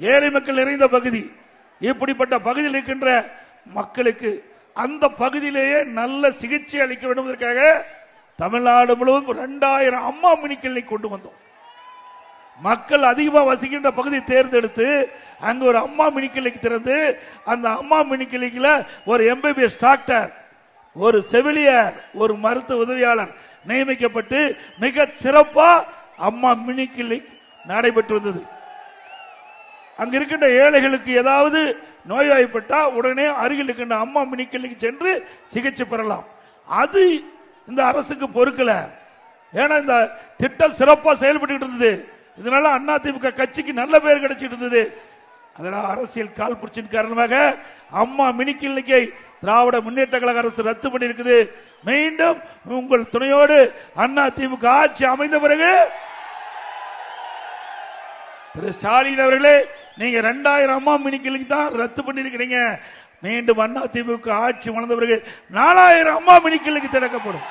ஏழை மக்கள் நிறைந்த பகுதி. இப்படிப்பட்ட பகுதியில் இருக்கின்ற மக்களுக்கு அந்த பகுதியிலேயே நல்ல சிகிச்சை அளிக்க வேண்டும் என்பதற்காக தமிழ்நாடு முழுவதும் இரண்டாயிரம் அம்மா மினி கொண்டு வந்தோம். மக்கள் அதிகமாக வசிக்கின்ற பகுதியை தேர்ந்தெடுத்து அங்க ஒரு அம்மா மினிக்கிளைக்கு திறந்து அந்த அம்மா மினி ஒரு எம்பிபிஎஸ் டாக்டர் ஒரு செவிலியர் ஒரு மருத்துவ உதவியாளர் நியமிக்கப்பட்டு மிக சிறப்பா அம்மா மினிக்கிளை நடைபெற்று வந்தது. அங்க இருக்கின்ற ஏழைகளுக்கு ஏதாவது நோய்வாய்ப்பட்டா உடனே அருகில் இருக்கின்ற அம்மா மினிக்கலுக்கு சென்று சிகிச்சை பெறலாம். அது இந்த அரசுக்கு பொறுக்கல. ஏன்னா இந்த திட்டம் சிறப்பாக செயல்பட்டு இருந்தது. இதனால அண்ணா கட்சிக்கு நல்ல பேர் கிடைச்சிட்டு இருந்தது. அதனால அரசியல் கால் புரட்சியின் காரணமாக அம்மா மினி திராவிட முன்னேற்ற கழக அரசு ரத்து பண்ணியிருக்குது. மீண்டும் உங்கள் துணையோடு அண்ணா திமுக ஆட்சி அமைந்த பிறகு திரு ஸ்டாலின் அவர்களே நீங்க ரெண்டாயிரம் அம்மா மினிக்கிலுக்கு தான் ரத்து பண்ணிருக்கிறீங்க மீண்டும் அண்ணா திமுக ஆட்சி வளர்ந்த பிறகு நாலாயிரம் அம்மா மினிக்கிலுக்கு திறக்கப்படும்.